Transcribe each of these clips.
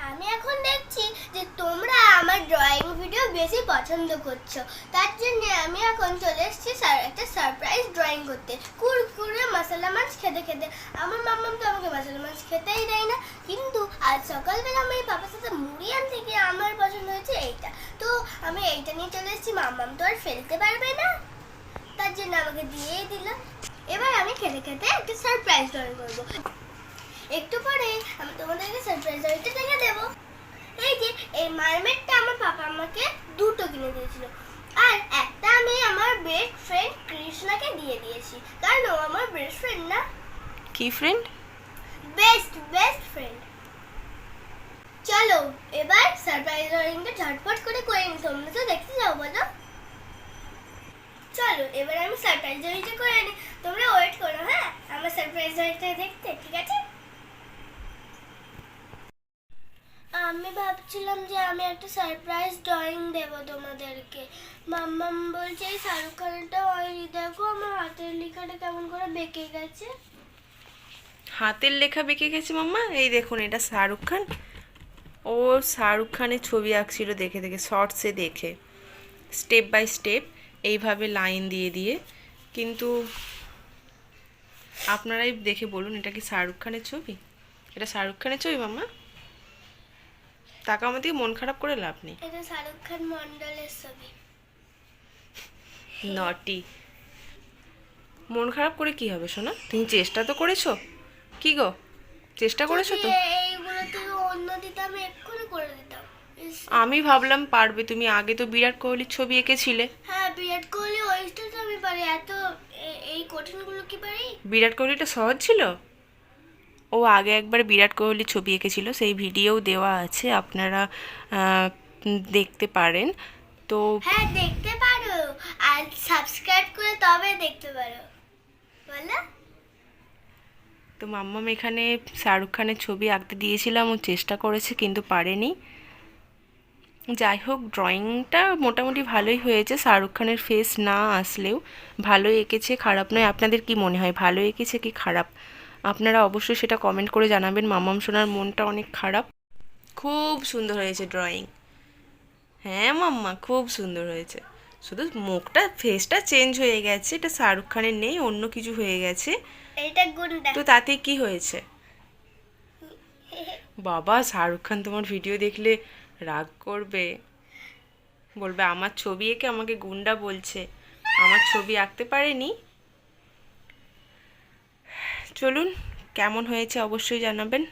আমি এখন দেখছি যে তোমরা আমার ড্রয়িং ভিডিও বেশি পছন্দ করছ। তার জন্য আমি এখন চলে এসেছি সার- একটা সারপ্রাইজ ড্রয়িং করতে। কুরকুরে মশলা মাছ খেতে খেতে। আমার মাম্মাম তো আমাকে মশলা মাছ খেতেই দেয় না। কিন্তু আজ সকালবেলা আমি পাপার সাথে মুড়ি আনতে গিয়ে আমার পছন্দ হয়েছে এইটা। তো আমি এইটা নিয়ে চলে এসেছি, মাম্মাম তো আর ফেলতে পারবে না। তার জন্য আমাকে দিয়েই দিল। এবার আমি খেতে খেতে একটা সারপ্রাইজ ড্রয়িং করব। একটু পরে আমি তোমাদেরকে সারপ্রাইজ ড্রয়িংটা দেখে দেবো এই যে মারমেটটা আমার পাপা আমাকে দুটো কিনে দিয়েছিল। আর একটা আমি আমার বেস্ট ফ্রেন্ড কৃষ্ণাকে দিয়ে দিয়েছি। কারণ ও আমার বেস্ট ফ্রেন্ড না। কি ফ্রেন্ড বেস্ট বেস্ট ফ্রেন্ড চলো এবার সারপ্রাইজ ড্রয়িংটা ঝটপট করে করে নি তোমরা তো দেখতে যাও বলো। চলো এবার আমি সারপ্রাইজ ড্রয়িংটা করে নিই। তোমরা ওয়েট করো হ্যাঁ? আমার সারপ্রাইজ ড্রয়িংটা দেখতে ঠিক আছে? আমি ভাবছিলাম যে আমি একটা সারপ্রাইজ ড্রয়িং দেব তোমাদেরকে। মাম্মাম বলছে, এই শাহরুখ খানটা ওই দেখো আমার হাতের লেখাটা কেমন করে বেঁকে গেছে। হাতের লেখা বেঁকে গেছে মাম্মা? এই দেখুন, এটা শাহরুখ খান। ও শাহরুখ খানের ছবি আঁকছিল দেখে দেখে শর্টসে দেখে। স্টেপ বাই স্টেপ এইভাবে লাইন দিয়ে দিয়ে। কিন্তু আপনারাই দেখে বলুন, এটা কি শাহরুখ খানের ছবি? এটা শাহরুখ খানের ছবি মাম্মা? টাকা আমার দিকে মন খারাপ করে লাভ নেই। এটা শাহরুখ খান মন্ডলের ছবি। নটি। মন খারাপ করে কি হবে শোনা তুমি চেষ্টা তো করেছ। কি গো? চেষ্টা করেছ তো? এইগুলো থেকে অন্য দিতাম এক্ষুনি করে দিতাম। আমি ভাবলাম পারবে তুমি আগে তো বিরাট কোহলির ছবি এঁকেছিলে। হ্যাঁ বিরাট কোহলি ওইটা তো আমি পারি। এত এই কঠিনগুলো কি পারি? বিরাট কোহলিটা সহজ ছিল? ও আগে একবার বিরাট কোহলির ছবি এঁকেছিল সেই ভিডিও দেওয়া আছে আপনারা দেখতে পারেন। তো হ্যাঁ দেখতে পারো আর সাবস্ক্রাইব করে তবে দেখতে পারো। বলো। তো মাম্মাম এখানে শাহরুখ খানের ছবি আঁকতে দিয়েছিলাম ও চেষ্টা করেছে কিন্তু পারেনি। যাই হোক ড্রয়িংটা মোটামুটি ভালোই হয়েছে শাহরুখ খানের ফেস না আসলেও। ভালো এঁকেছে খারাপ নয়। আপনাদের কি মনে হয় ভালো এঁকেছে কি খারাপ? আপনারা অবশ্যই সেটা কমেন্ট করে জানাবেন। মামাম সোনার মনটা অনেক খারাপ। খুব সুন্দর হয়েছে ড্রয়িং হ্যাঁ মাম্মা খুব সুন্দর হয়েছে। শুধু মুখটা ফেসটা চেঞ্জ হয়ে গেছে। এটা শাহরুখ খানের নেই অন্য কিছু হয়ে গেছে। তো তাতে কি হয়েছে? বাবা শাহরুখ খান তোমার ভিডিও দেখলে রাগ করবে। বলবে আমার ছবি এঁকে আমাকে গুন্ডা বলছে। আমার ছবি আঁকতে পারেনি? চলুন, কেমন হয়েছে অবশ্যই জানাবেন।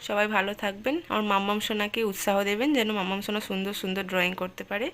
সবাই ভালো থাকবেন। আমার মাম্মাম সোনাকে উৎসাহ দেবেন যেন মাম্মাম সোনা সুন্দর সুন্দর ড্রয়িং করতে পারে।